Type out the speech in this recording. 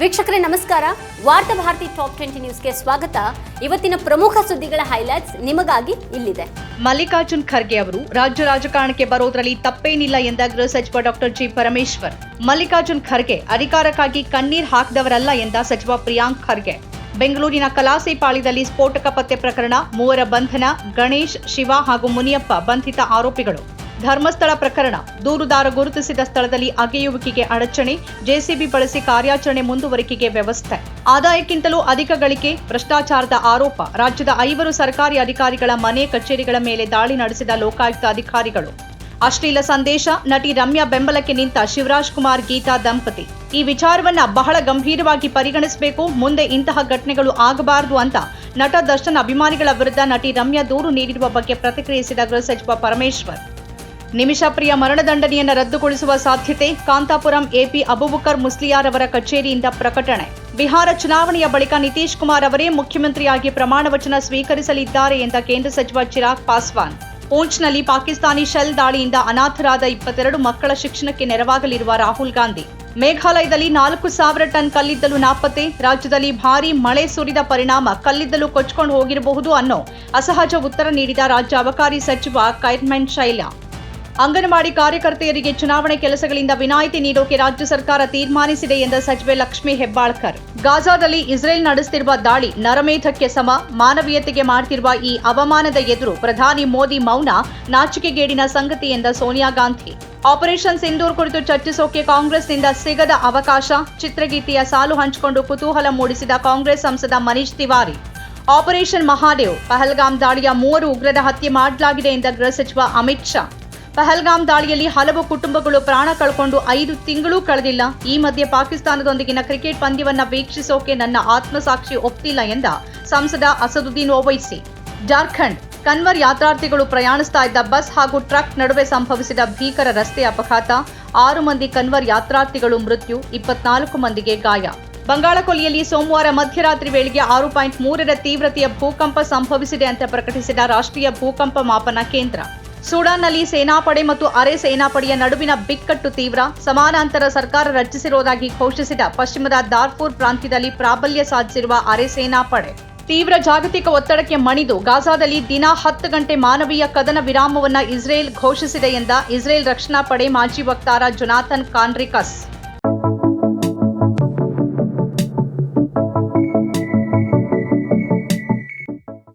ವೀಕ್ಷಕರೇ, ನಮಸ್ಕಾರ. ವಾರ್ತಾ ಭಾರತಿ ಟಾಪ್ ಟ್ವೆಂಟಿ ನ್ಯೂಸ್ಗೆ ಸ್ವಾಗತ. ಇವತ್ತಿನ ಪ್ರಮುಖ ಸುದ್ದಿಗಳ ಹೈಲೈಟ್ಸ್ ನಿಮಗಾಗಿ ಇಲ್ಲಿದೆ. ಮಲ್ಲಿಕಾರ್ಜುನ್ ಖರ್ಗೆ ಅವರು, ರಾಜ್ಯ ರಾಜಕಾರಣಕ್ಕೆ ಬರೋದ್ರಲ್ಲಿ ತಪ್ಪೇನಿಲ್ಲ ಎಂದ ಗೃಹ ಸಚಿವ ಡಾಕ್ಟರ್ ಜಿ ಪರಮೇಶ್ವರ್. ಮಲ್ಲಿಕಾರ್ಜುನ್ ಖರ್ಗೆ ಅಧಿಕಾರಕ್ಕಾಗಿ ಕಣ್ಣೀರ್ ಹಾಕಿದವರಲ್ಲ ಎಂದ ಸಚಿವ ಪ್ರಿಯಾಂಕ್ ಖರ್ಗೆ. ಬೆಂಗಳೂರಿನ ಕಲಾಸಿ ಪಾಳ್ಯದಲ್ಲಿ ಸ್ಫೋಟಕ ಪತ್ತೆ ಪ್ರಕರಣ, ಮೂವರ ಬಂಧನ, ಗಣೇಶ್, ಶಿವ ಹಾಗೂ ಮುನಿಯಪ್ಪ ಬಂಧಿತ ಆರೋಪಿಗಳು. ಧರ್ಮಸ್ಥಳ ಪ್ರಕರಣ. ದೂರುದಾರ ಗುರುತಿಸಿದ ಸ್ಥಳದಲ್ಲಿ ಅಗೆಯುವಿಕೆಗೆ ಅಡಚಣೆ, ಜೆಸಿಬಿ ಬಳಸಿ ಕಾರ್ಯಾಚರಣೆ ಮುಂದುವರಿಕೆಗೆ ವ್ಯವಸ್ಥೆ. ಆದಾಯಕ್ಕಿಂತಲೂ ಅಧಿಕ ಗಳಿಕೆ, ಭ್ರಷ್ಟಾಚಾರದ ಆರೋಪ. ರಾಜ್ಯದ ಐವರು ಸರ್ಕಾರಿ ಅಧಿಕಾರಿಗಳ ಮನೆ ಕಚೇರಿಗಳ ಮೇಲೆ ದಾಳಿ ನಡೆಸಿದ ಲೋಕಾಯುಕ್ತ ಅಧಿಕಾರಿಗಳು. ಅಶ್ಲೀಲ ಸಂದೇಶ, ನಟಿ ರಮ್ಯಾ ಬೆಂಬಲಕ್ಕೆ ನಿಂತ ಶಿವರಾಜ್ ಕುಮಾರ್ ಗೀತಾ ದಂಪತಿ. ಈ ವಿಚಾರವನ್ನ ಬಹಳ ಗಂಭೀರವಾಗಿ ಪರಿಗಣಿಸಬೇಕು, ಮುಂದೆ ಇಂತಹ ಘಟನೆಗಳು ಆಗಬಾರದು ಅಂತ ನಟ ದರ್ಶನ್ ಅಭಿಮಾನಿಗಳ ವಿರುದ್ಧ ನಟಿ ರಮ್ಯಾ ದೂರು ನೀಡಿರುವ ಬಗ್ಗೆ ಪ್ರತಿಕ್ರಿಯಿಸಿದ ಗೃಹ ಸಚಿವ ಪರಮೇಶ್ವರ್. ನಿಮಿಷಪ್ರಿಯ ಮರಣದಂಡನೆಯನ್ನು ರದ್ದುಗೊಳಿಸುವ ಸಾಧ್ಯತೆ, ಕಾಂತಾಪುರಂ ಎಪಿ ಅಬುಬಕರ್ ಮುಸ್ಲಿಯಾರ್ ಅವರ ಕಚೇರಿಯಿಂದ ಪ್ರಕಟಣೆ. ಬಿಹಾರ ಚುನಾವಣೆಯ ಬಳಿಕ ನಿತೀಶ್ ಕುಮಾರ್ ಅವರೇ ಮುಖ್ಯಮಂತ್ರಿಯಾಗಿ ಪ್ರಮಾಣ ವಚನ ಸ್ವೀಕರಿಸಲಿದ್ದಾರೆ ಎಂದ ಕೇಂದ್ರ ಸಚಿವ ಚಿರಾಗ್ ಪಾಸ್ವಾನ್. ಪೂಂಚ್ನಲ್ಲಿ ಪಾಕಿಸ್ತಾನಿ ಶೆಲ್ ದಾಳಿಯಿಂದ ಅನಾಥರಾದ ಇಪ್ಪತ್ತೆರಡು ಮಕ್ಕಳ ಶಿಕ್ಷಣಕ್ಕೆ ನೆರವಾಗಲಿರುವ ರಾಹುಲ್ ಗಾಂಧಿ. ಮೇಘಾಲಯದಲ್ಲಿ ನಾಲ್ಕು ಸಾವಿರ ಟನ್ ಕಲ್ಲಿದ್ದಲು ನಾಪತ್ತೆ, ರಾಜ್ಯದಲ್ಲಿ ಭಾರೀ ಮಳೆ ಸುರಿದ ಪರಿಣಾಮ, ಕಲ್ಲಿದ್ದಲು ಕೊಚ್ಕೊಂಡು ಹೋಗಿರಬಹುದು ಅನ್ನೋ ಅಸಹಜ ಉತ್ತರ ನೀಡಿದ ರಾಜ್ಯ ಅಬಕಾರಿ ಸಚಿವ ಕೈರ್ಮೆನ್ ಶೈಲಾ. ಅಂಗನವಾಡಿ ಕಾರ್ಯಕರ್ತೆಯರಿಗೆ ಚುನಾವಣೆ ಕೆಲಸಗಳಿಂದ ವಿನಾಯಿತಿ ನೀಡೋಕೆ ರಾಜ್ಯ ಸರ್ಕಾರ ತೀರ್ಮಾನಿಸಿದೆ ಎಂದ ಸಚಿವೆ ಲಕ್ಷ್ಮಿ ಹೆಬ್ಬಾಳ್ಕರ್. ಗಾಜಾದಲ್ಲಿ ಇಸ್ರೇಲ್ ನಡೆಸುತ್ತಿರುವ ದಾಳಿ ನರಮೇಧಕ್ಕೆ ಸಮ, ಮಾನವೀಯತೆಗೆ ಮಾಡ್ತಿರುವ ಈ ಅವಮಾನದ ಎದುರು ಪ್ರಧಾನಿ ಮೋದಿ ಮೌನ, ನಾಚಿಕೆಗೇಡಿನ ಸಂಗತಿ ಎಂದ ಸೋನಿಯಾ ಗಾಂಧಿ. ಆಪರೇಷನ್ ಸಿಂಧೂರ್ ಕುರಿತು ಚರ್ಚಿಸೋಕೆ ಕಾಂಗ್ರೆಸ್ನಿಂದ ಸಿಗದ ಅವಕಾಶ, ಚಿತ್ರಗೀತೆಯ ಸಾಲು ಹಂಚಿಕೊಂಡು ಕುತೂಹಲ ಮೂಡಿಸಿದ ಕಾಂಗ್ರೆಸ್ ಸಂಸದ ಮನೀಶ್ ತಿವಾರಿ. ಆಪರೇಷನ್ ಮಹಾದೇವ್, ಪಹಲ್ಗಾಮ್ ದಾಳಿಯ ಮೂವರು ಉಗ್ರರ ಹತ್ಯೆ ಮಾಡಲಾಗಿದೆ ಎಂದ ಗೃಹ ಸಚಿವ ಅಮಿತ್ ಶಾ. ಪಹಲ್ಗಾಮ್ ದಾಳಿಯಲ್ಲಿ ಹಲವು ಕುಟುಂಬಗಳು ಪ್ರಾಣ ಕಳ್ಕೊಂಡು ಐದು ತಿಂಗಳೂ ಕಳೆದಿಲ್ಲ. ಈ ಮಧ್ಯೆ ಪಾಕಿಸ್ತಾನದೊಂದಿಗಿನ ಕ್ರಿಕೆಟ್ ಪಂದ್ಯವನ್ನ ವೀಕ್ಷಿಸೋಕೆ ನನ್ನ ಆತ್ಮಸಾಕ್ಷಿ ಒಪ್ತಿಲ್ಲ ಎಂದ ಸಂಸದ ಅಸದುದ್ದೀನ್ ಓವೈಸಿ. ಜಾರ್ಖಂಡ್ ಕನ್ವರ್ ಯಾತ್ರಾರ್ಥಿಗಳು ಪ್ರಯಾಣಿಸ್ತಾ ಇದ್ದ ಬಸ್ ಹಾಗೂ ಟ್ರಕ್ ನಡುವೆ ಸಂಭವಿಸಿದ ಭೀಕರ ರಸ್ತೆ ಅಪಘಾತ. ಆರು ಮಂದಿ ಕನ್ವರ್ ಯಾತ್ರಾರ್ಥಿಗಳು ಮೃತ್ಯು, ಇಪ್ಪತ್ನಾಲ್ಕು ಮಂದಿಗೆ ಗಾಯ. ಬಂಗಾಳಕೊಲ್ಲಿಯಲ್ಲಿ ಸೋಮವಾರ ಮಧ್ಯರಾತ್ರಿ ವೇಳೆಗೆ ಆರು ಪಾಯಿಂಟ್ ಮೂರರ ತೀವ್ರತೆಯ ಭೂಕಂಪ ಸಂಭವಿಸಿದೆ ಅಂತ ಪ್ರಕಟಿಸಿದ ರಾಷ್ಟ್ರೀಯ ಭೂಕಂಪ ಮಾಪನ ಕೇಂದ್ರ. ಸುಡಾನ್ನಲ್ಲಿ ಸೇನಾಪಡೆ ಮತ್ತು ಅರೆ ಸೇನಾಪಡೆಯ ನಡುವಿನ ಬಿಕ್ಕಟ್ಟು ತೀವ್ರ. ಸಮಾನಾಂತರ ಸರ್ಕಾರ ರಚಿಸಿರುವುದಾಗಿ ಘೋಷಿಸಿದ ಪಶ್ಚಿಮದ ದಾರ್ಫೂರ್ ಪ್ರಾಂತ್ಯದಲ್ಲಿ ಪ್ರಾಬಲ್ಯ ಸಾಧಿಸಿರುವ ಅರೆ ಸೇನಾಪಡೆ. ತೀವ್ರ ಜಾಗತಿಕ ಒತ್ತಡಕ್ಕೆ ಮಣಿದು ಗಾಜಾದಲ್ಲಿ ದಿನ ಹತ್ತು ಗಂಟೆ ಮಾನವೀಯ ಕದನ ವಿರಾಮವನ್ನು ಇಸ್ರೇಲ್ ಘೋಷಿಸಿದೆ ಎಂದ ಇಸ್ರೇಲ್ ರಕ್ಷಣಾ ಪಡೆ ಮಾಜಿ ವಕ್ತಾರ ಜೊನಾಥನ್ ಕಾನ್ರಿಕಸ್